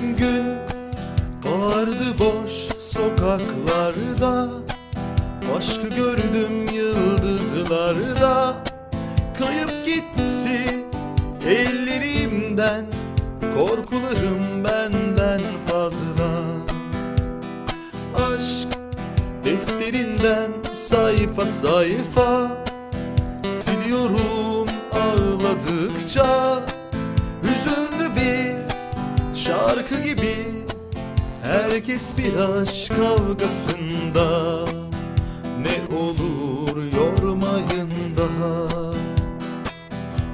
Gün vardı boş sokaklarda. Aşkı gördüm yıldızlarda. Kayıp gitti ellerimden Korkularım benden fazla. Aşk defterinden sayfa sayfa Siliyorum ağladıkça şarkı gibi Herkes bir aşk kavgasında. Ne olur